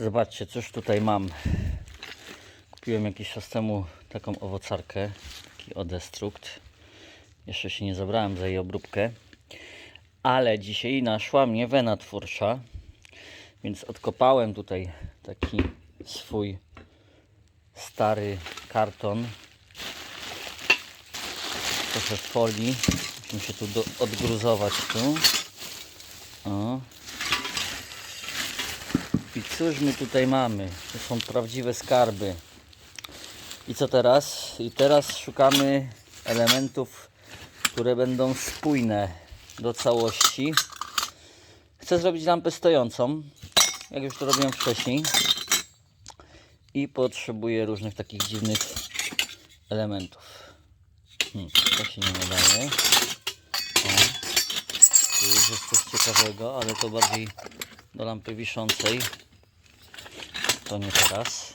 Zobaczcie, cóż tutaj mam. Kupiłem jakiś czas temu taką owocarkę, taki odestrukt. Jeszcze się nie zabrałem za jej obróbkę. Ale dzisiaj naszła mnie wena twórcza. Więc odkopałem tutaj taki swój stary karton. Trochę folii. Musimy się tu odgruzować tu. O. I cóż my tutaj mamy? To są prawdziwe skarby. I co teraz? I teraz szukamy elementów, które będą spójne do całości. Chcę zrobić lampę stojącą, jak już to robiłem wcześniej. I potrzebuję różnych takich dziwnych elementów. Hmm, to się nie nadaje. O. Tu jest coś ciekawego, ale to bardziej do lampy wiszącej. To nie teraz.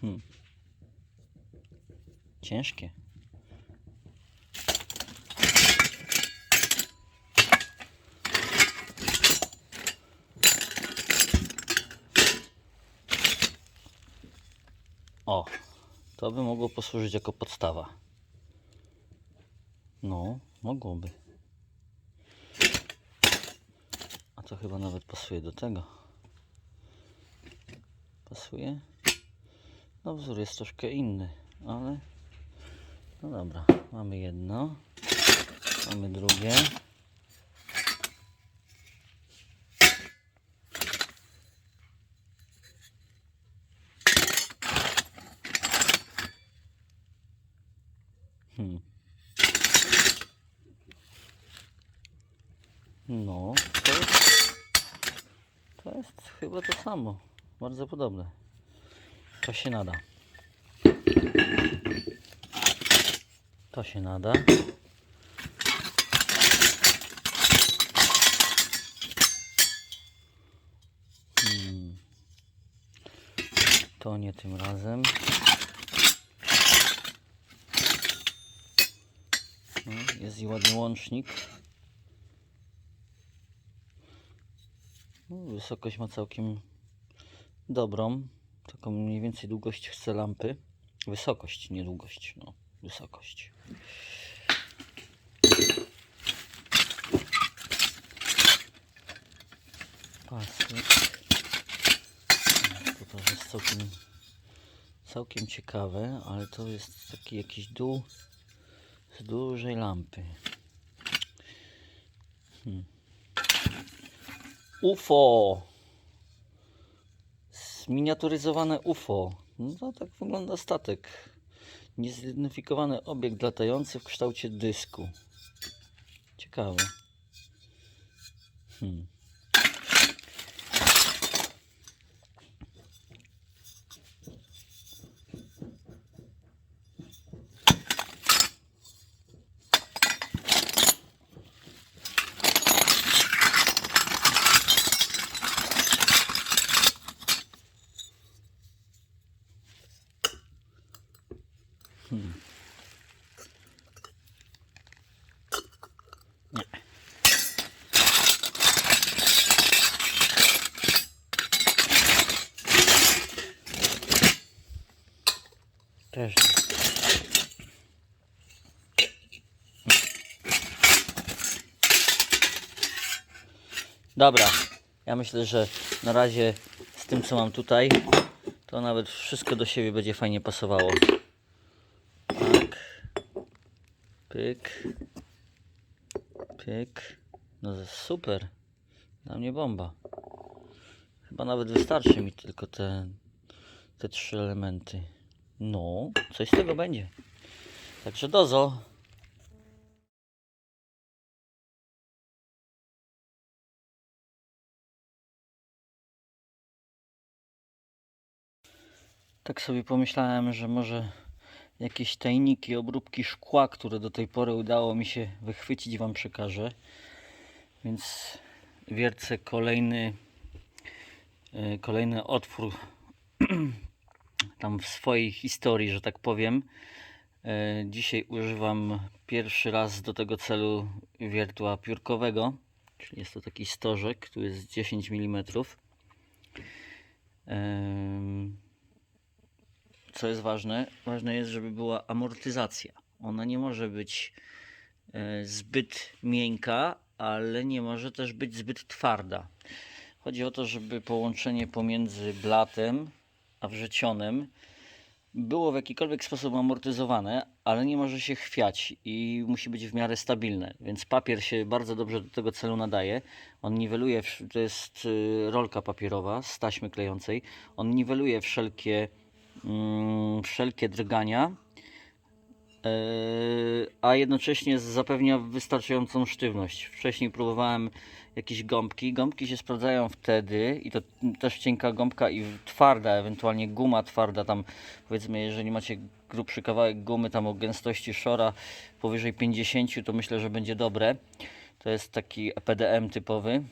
Hmm. Ciężkie. O, to by mogło posłużyć jako podstawa. No, mogłoby. A to chyba nawet pasuje do tego. Pasuje? No wzór jest troszkę inny, ale no dobra, mamy jedno, mamy drugie. Hmm. No, to jest, to to samo, bardzo podobne. To się nada. To się nada. Hmm. To nie tym razem. No, jest i ładny łącznik. No, wysokość ma całkiem dobrą. Taką mniej więcej długość chce lampy. Wysokość, nie długość. No, wysokość. Pasek. To też jest całkiem, całkiem ciekawe, ale to jest taki jakiś dół z dużej lampy. Hmm. UFO! Zminiaturyzowane UFO. No tak wygląda statek. Niezidentyfikowany obiekt latający w kształcie dysku. Ciekawe. Hmm. Dobra, ja myślę, że na razie z tym co mam tutaj, to nawet wszystko do siebie będzie fajnie pasowało. Tak. Pyk. Pyk. No super. Dla mnie bomba. Chyba nawet wystarczy mi tylko te, te trzy elementy. No, coś z tego będzie. Także dozo. Tak sobie pomyślałem, że może jakieś tajniki, obróbki szkła, które do tej pory udało mi się wychwycić, Wam przekażę. Więc wiercę kolejny, e, kolejny otwór tam w swojej historii, że tak powiem. E, Dzisiaj używam pierwszy raz do tego celu wiertła piórkowego, czyli jest to taki stożek, tu jest 10 mm. Co jest ważne? Ważne jest, żeby była amortyzacja. Ona nie może być e, zbyt miękka, ale nie może też być zbyt twarda. Chodzi o to, żeby połączenie pomiędzy blatem a wrzecionem było w jakikolwiek sposób amortyzowane, ale nie może się chwiać i musi być w miarę stabilne. Więc papier się bardzo dobrze do tego celu nadaje. On niweluje, to jest y, rolka papierowa z taśmy klejącej. On niweluje wszelkie, wszelkie drgania, Yy, a jednocześnie zapewnia wystarczającą sztywność. Wcześniej próbowałem jakieś gąbki. Gąbki się sprawdzają wtedy i to też cienka gąbka i twarda, ewentualnie guma twarda. Tam powiedzmy, jeżeli macie grubszy kawałek gumy tam o gęstości szora powyżej 50, to myślę, że będzie dobre. To jest taki PDM typowy.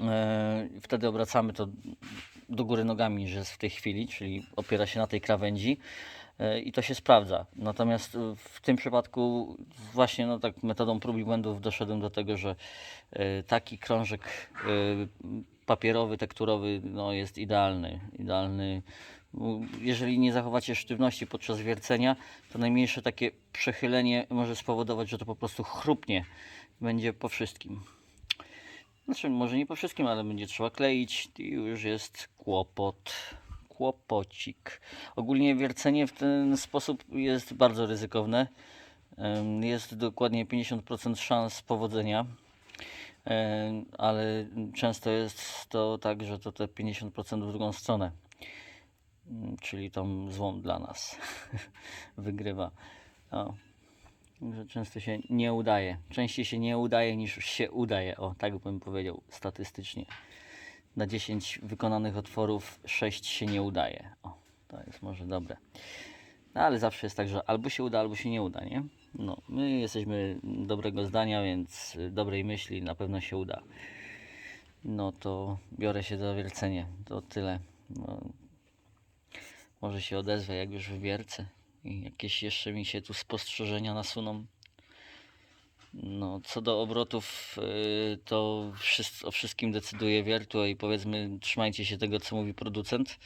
Yy, Wtedy obracamy to do góry nogami, że jest w tej chwili, czyli opiera się na tej krawędzi e, i to się sprawdza. Natomiast e, w tym przypadku właśnie no tak metodą prób i błędów doszedłem do tego, że e, taki krążek papierowy, tekturowy no jest idealny. idealny. Jeżeli nie zachowacie sztywności podczas wiercenia, to najmniejsze takie przechylenie może spowodować, że to po prostu chrupnie. Będzie po wszystkim. Znaczy, może nie po wszystkim, ale będzie trzeba kleić i już jest kłopot. Kłopocik. Ogólnie wiercenie w ten sposób jest bardzo ryzykowne. Jest dokładnie 50% szans powodzenia, ale często jest to tak, że to te 50% w drugą stronę. Czyli tą złą dla nas wygrywa. Że często się nie udaje. Częściej się nie udaje niż się udaje. O, tak bym powiedział statystycznie. Na 10 wykonanych otworów 6 się nie udaje. O, to jest może dobre. No, ale zawsze jest tak, że albo się uda, albo się nie uda, nie? No, my jesteśmy dobrego zdania, więc dobrej myśli na pewno się uda. No to biorę się za wiercenie. To tyle. No, może się odezwę, jak już wywiercę. Jakieś jeszcze mi się tu spostrzeżenia nasuną. No, co do obrotów, yy, to o wszystkim decyduje wiertło i powiedzmy, trzymajcie się tego, co mówi producent.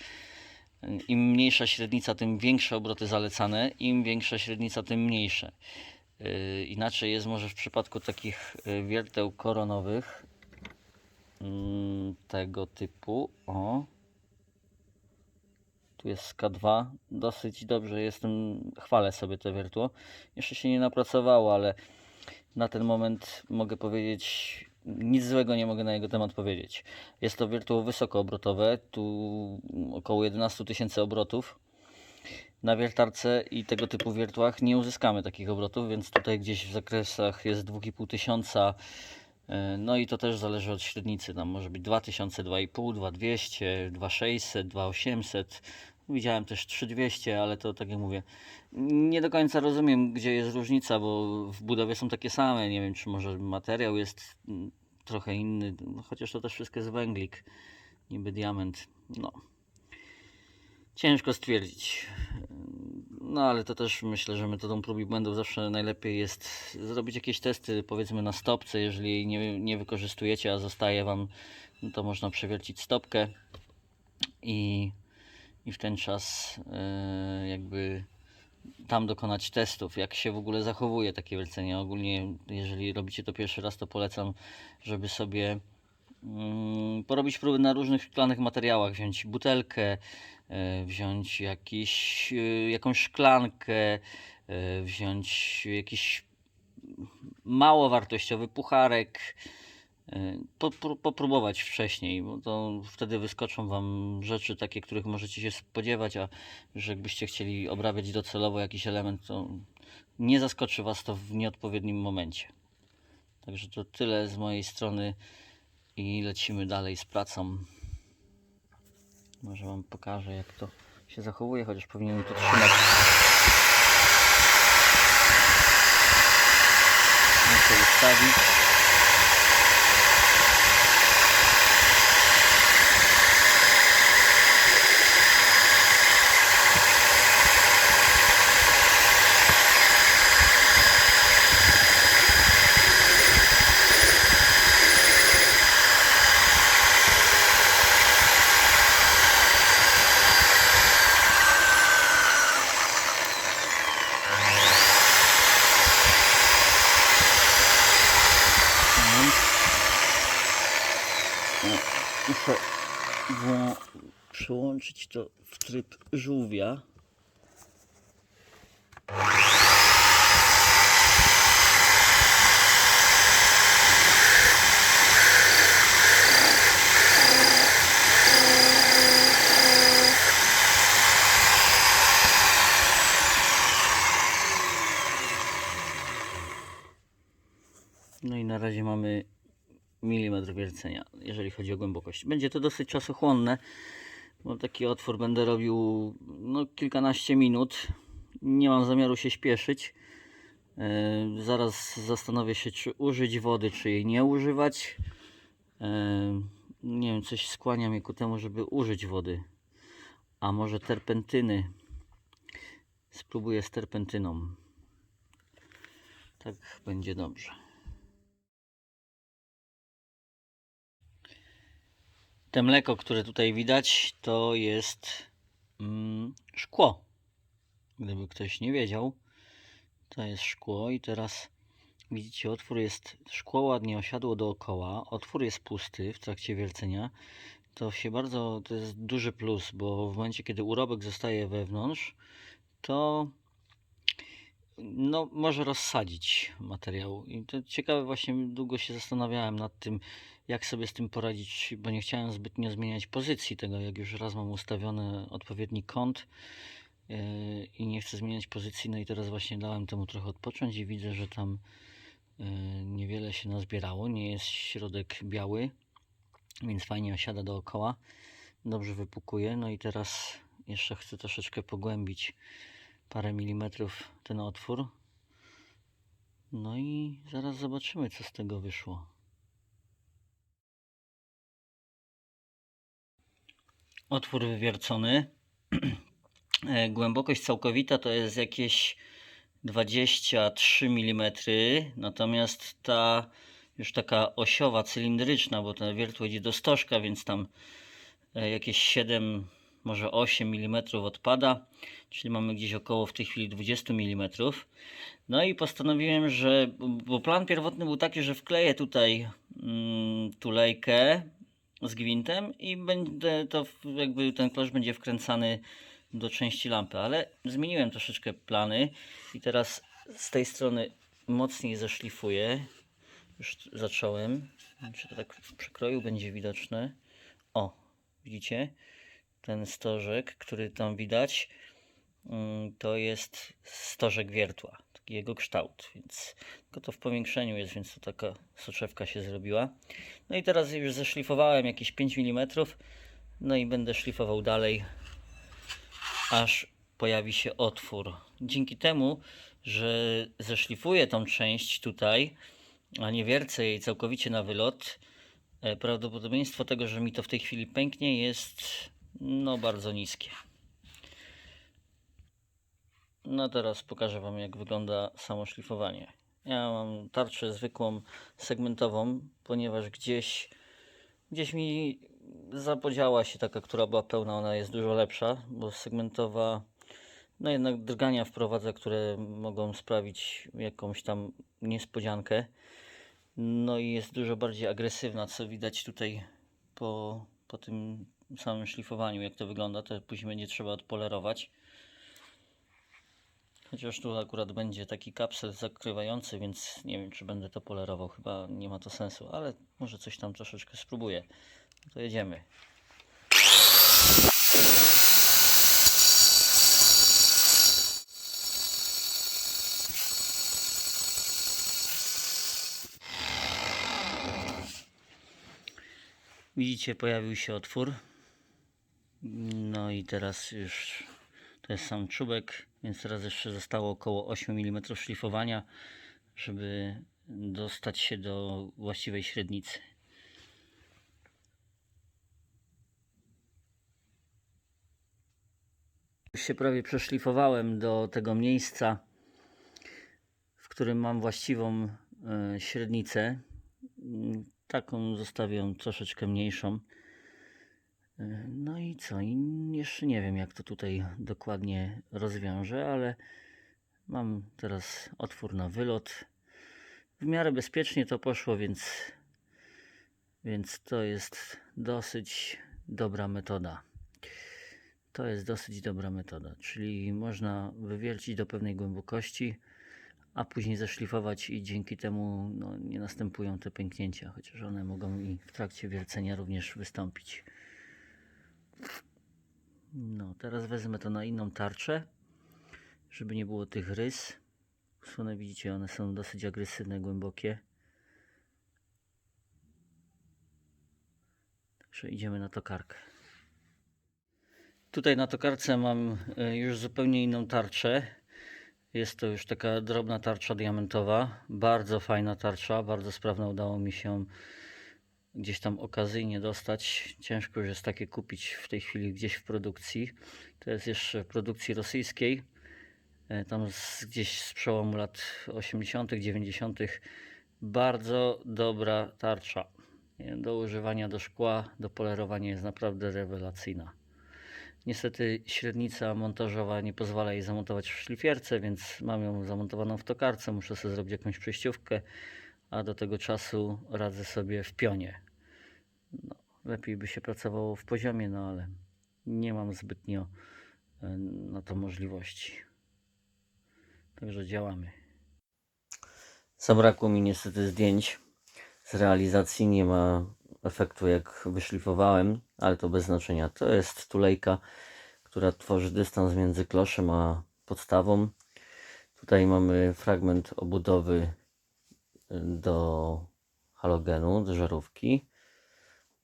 Im mniejsza średnica, tym większe obroty zalecane, im większa średnica, tym mniejsze. Yy, Inaczej jest może w przypadku takich yy, wierteł koronowych mm, tego typu. O, tu jest K2. Dosyć dobrze jestem, chwalę sobie to wiertło. Jeszcze się nie napracowało, ale na ten moment mogę powiedzieć, nic złego nie mogę na jego temat powiedzieć. Jest to wiertło wysokoobrotowe, tu około 11 tysięcy obrotów. Na wiertarce i tego typu wiertłach nie uzyskamy takich obrotów, więc tutaj gdzieś w zakresach jest 2,5 tysiąca. E, No i to też zależy od średnicy. Tam może być 2000, 2,5, 2200, 2600, 2800. Widziałem też 3200, ale to tak jak mówię, nie do końca rozumiem, gdzie jest różnica, bo w budowie są takie same. Nie wiem, czy może materiał jest mm, trochę inny, no, chociaż to też wszystko jest węglik, niby diament. No. Ciężko stwierdzić. No ale to też myślę, że metodą prób i błędów zawsze najlepiej jest zrobić jakieś testy, powiedzmy na stopce. Jeżeli nie, nie wykorzystujecie, a zostaje Wam, no to można przewiercić stopkę i, i w ten czas e, jakby tam dokonać testów, jak się w ogóle zachowuje takie wiercenie. Ogólnie, jeżeli robicie to pierwszy raz, to polecam, żeby sobie mm, porobić próby na różnych szklanych materiałach, wziąć butelkę, e, wziąć jakiś, e, jakąś szklankę, wziąć jakiś mało wartościowy pucharek, popróbować wcześniej, bo to wtedy wyskoczą Wam rzeczy takie, których możecie się spodziewać, a że jakbyście chcieli obrabiać docelowo jakiś element, to nie zaskoczy Was to w nieodpowiednim momencie. Także to tyle z mojej strony i lecimy dalej z pracą. Może Wam pokażę, jak to się zachowuje, chociaż powinienem to trzymać. Muszę ustawić. O, muszę wło- przełączyć to w tryb żółwia. No i na razie mamy milimetr wiercenia, jeżeli chodzi o głębokość. Będzie to dosyć czasochłonne, bo taki otwór będę robił no, kilkanaście minut. Nie mam zamiaru się śpieszyć. E, zaraz zastanowię się, czy użyć wody, czy jej nie używać. E, nie wiem, coś skłania mnie ku temu, żeby użyć wody. A może terpentyny. Spróbuję z terpentyną. Tak będzie dobrze. Te mleko, które tutaj widać, to jest mm, szkło. Gdyby ktoś nie wiedział, to jest szkło i teraz widzicie, otwór jest, szkło ładnie osiadło dookoła, otwór jest pusty w trakcie wiercenia. To się bardzo, to jest duży plus, bo w momencie, kiedy urobek zostaje wewnątrz, to no, może rozsadzić materiał. I to ciekawe, właśnie długo się zastanawiałem nad tym, jak sobie z tym poradzić, bo nie chciałem zbytnio zmieniać pozycji tego, jak już raz mam ustawiony odpowiedni kąt yy, i nie chcę zmieniać pozycji, no i teraz właśnie dałem temu trochę odpocząć i widzę, że tam yy, niewiele się nazbierało, nie jest środek biały, więc fajnie osiada dookoła, dobrze wypukuje, no i teraz jeszcze chcę troszeczkę pogłębić parę milimetrów ten otwór. No i zaraz zobaczymy, co z tego wyszło. Otwór wywiercony. E, Głębokość całkowita to jest jakieś 23 mm, natomiast ta już taka osiowa, cylindryczna, bo ta wiertło idzie do stożka, więc tam e, jakieś 7, może 8 mm odpada, czyli mamy gdzieś około w tej chwili 20 mm. No i postanowiłem, że, bo plan pierwotny był taki, że wkleję tutaj mm, tulejkę z gwintem i będę to jakby ten klosz będzie wkręcany do części lampy, ale zmieniłem troszeczkę plany i teraz z tej strony mocniej zaszlifuję. Już zacząłem. Czy to tak w przekroju będzie widoczne? O, widzicie? Ten stożek, który tam widać, mm, to jest stożek wiertła, jego kształt, więc tylko to w powiększeniu jest, więc to taka soczewka się zrobiła. No i teraz już zeszlifowałem jakieś 5 mm, no i będę szlifował dalej, aż pojawi się otwór. Dzięki temu, że zeszlifuję tą część tutaj, a nie wiercę jej całkowicie na wylot, e, prawdopodobieństwo tego, że mi to w tej chwili pęknie jest no bardzo niskie. No teraz pokażę Wam jak wygląda samo szlifowanie. Ja mam tarczę zwykłą segmentową, ponieważ gdzieś gdzieś mi zapodziała się taka, która była pełna, ona jest dużo lepsza, bo segmentowa no jednak drgania wprowadza, które mogą sprawić jakąś tam niespodziankę. No i jest dużo bardziej agresywna, co widać tutaj po, po tym samym szlifowaniu, jak to wygląda. To później będzie trzeba odpolerować. Chociaż tu akurat będzie taki kapsel zakrywający, więc nie wiem, czy będę to polerował. Chyba nie ma to sensu, ale może coś tam troszeczkę spróbuję. No to jedziemy. Widzicie, pojawił się otwór. No i teraz już to jest sam czubek, więc teraz jeszcze zostało około 8 mm szlifowania, żeby dostać się do właściwej średnicy. Już się prawie przeszlifowałem do tego miejsca, w którym mam właściwą e, średnicę. Taką zostawię troszeczkę mniejszą. No i co? I jeszcze nie wiem, jak to tutaj dokładnie rozwiążę, ale mam teraz otwór na wylot. W miarę bezpiecznie to poszło, więc Więc to jest dosyć dobra metoda. To jest dosyć dobra metoda, czyli można wywiercić do pewnej głębokości, a później zaszlifować i dzięki temu no, nie następują te pęknięcia, chociaż one mogą i w trakcie wiercenia również wystąpić. No, teraz wezmę to na inną tarczę, żeby nie było tych rys. Usunę, widzicie, one są dosyć agresywne, głębokie. Także idziemy na tokarkę. Tutaj na tokarce mam e, już zupełnie inną tarczę. Jest to już taka drobna tarcza diamentowa. Bardzo fajna tarcza, bardzo sprawna. Udało mi się gdzieś tam okazyjnie dostać. Ciężko już jest takie kupić w tej chwili gdzieś w produkcji. To jest jeszcze w produkcji rosyjskiej. E, Tam z, gdzieś z przełomu lat 80., 90. Bardzo dobra tarcza. Do używania do szkła, do polerowania jest naprawdę rewelacyjna. Niestety średnica montażowa nie pozwala jej zamontować w szlifierce, więc mam ją zamontowaną w tokarce. Muszę sobie zrobić jakąś przejściówkę, a do tego czasu radzę sobie w pionie. No, lepiej by się pracowało w poziomie, no ale nie mam zbytnio e, na to możliwości. Także działamy. Zabrakło mi niestety zdjęć z realizacji. Nie ma efektu jak wyszlifowałem, ale to bez znaczenia. To jest tulejka, która tworzy dystans między kloszem a podstawą. Tutaj mamy fragment obudowy do halogenu, do żarówki.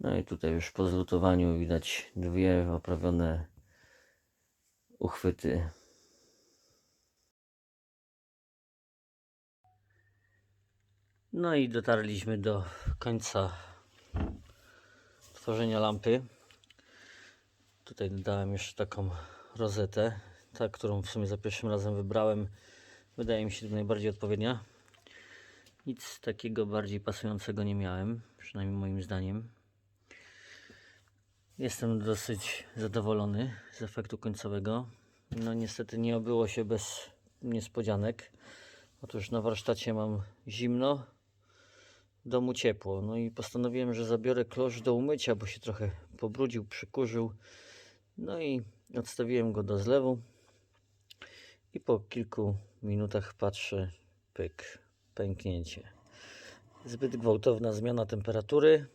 No i tutaj już po zlutowaniu widać dwie oprawione uchwyty No i dotarliśmy do końca tworzenia lampy. Tutaj dodałem jeszcze taką rozetę, ta, którą w sumie za pierwszym razem wybrałem. Wydaje mi się najbardziej odpowiednia. Nic takiego bardziej pasującego nie miałem, przynajmniej moim zdaniem. Jestem dosyć zadowolony z efektu końcowego. No niestety nie obyło się bez niespodzianek. Otóż na warsztacie mam zimno, w domu ciepło. No i postanowiłem, że zabiorę klosz do umycia, bo się trochę pobrudził, przykurzył. No i odstawiłem go do zlewu. I po kilku minutach patrzę, pyk, pęknięcie. Zbyt gwałtowna zmiana temperatury.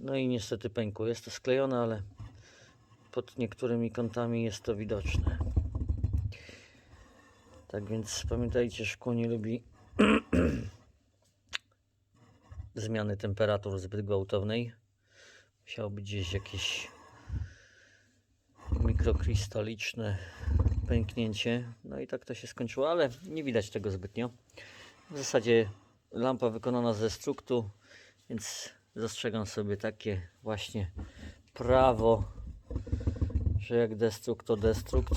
No i niestety pękło. Jest to sklejone, ale pod niektórymi kątami jest to widoczne. Tak więc pamiętajcie, szkło nie lubi zmiany temperatur zbyt gwałtownej. Musiało być gdzieś jakieś mikrokrystaliczne pęknięcie. No i tak to się skończyło, ale nie widać tego zbytnio. W zasadzie lampa wykonana ze struktu, więc zastrzegam sobie takie właśnie prawo, że jak destrukt to destrukt.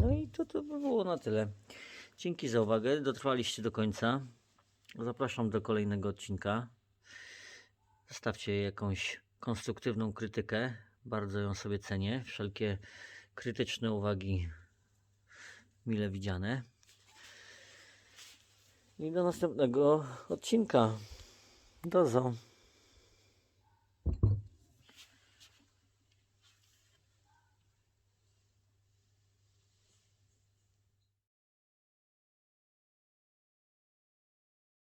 No i to, to by było na tyle. Dzięki za uwagę. Dotrwaliście do końca. Zapraszam do kolejnego odcinka. Zostawcie jakąś konstruktywną krytykę. Bardzo ją sobie cenię. Wszelkie krytyczne uwagi mile widziane. I do następnego odcinka. Do zo.